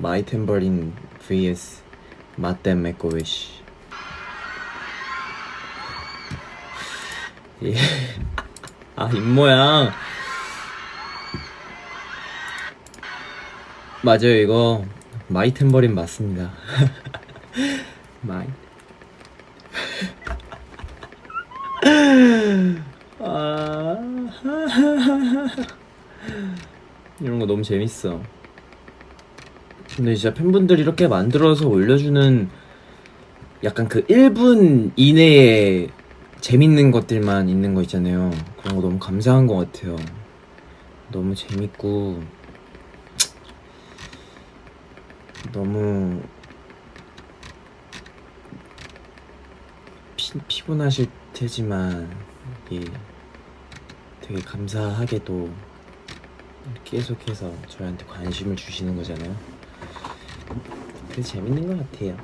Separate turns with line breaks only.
마이 템버린 vs 마댐 맥고위시 예. 아 입모양 맞아요 이거. 마이 템버린 맞습니다. 마이. 아. 이런 거 너무 재밌어. 근데 진짜 팬분들이 이렇게 만들어서 올려주는 약간 그 1분 이내에 재밌는 것들만 있는 거 있잖아요. 그런 거 너무 감사한 것 같아요. 너무 재밌고 너무 피, 피곤하실 테지만 이게 되게 감사하게도 계속해서 저희한테 관심을 주시는 거잖아요. 그래서 재밌는 것 같아요.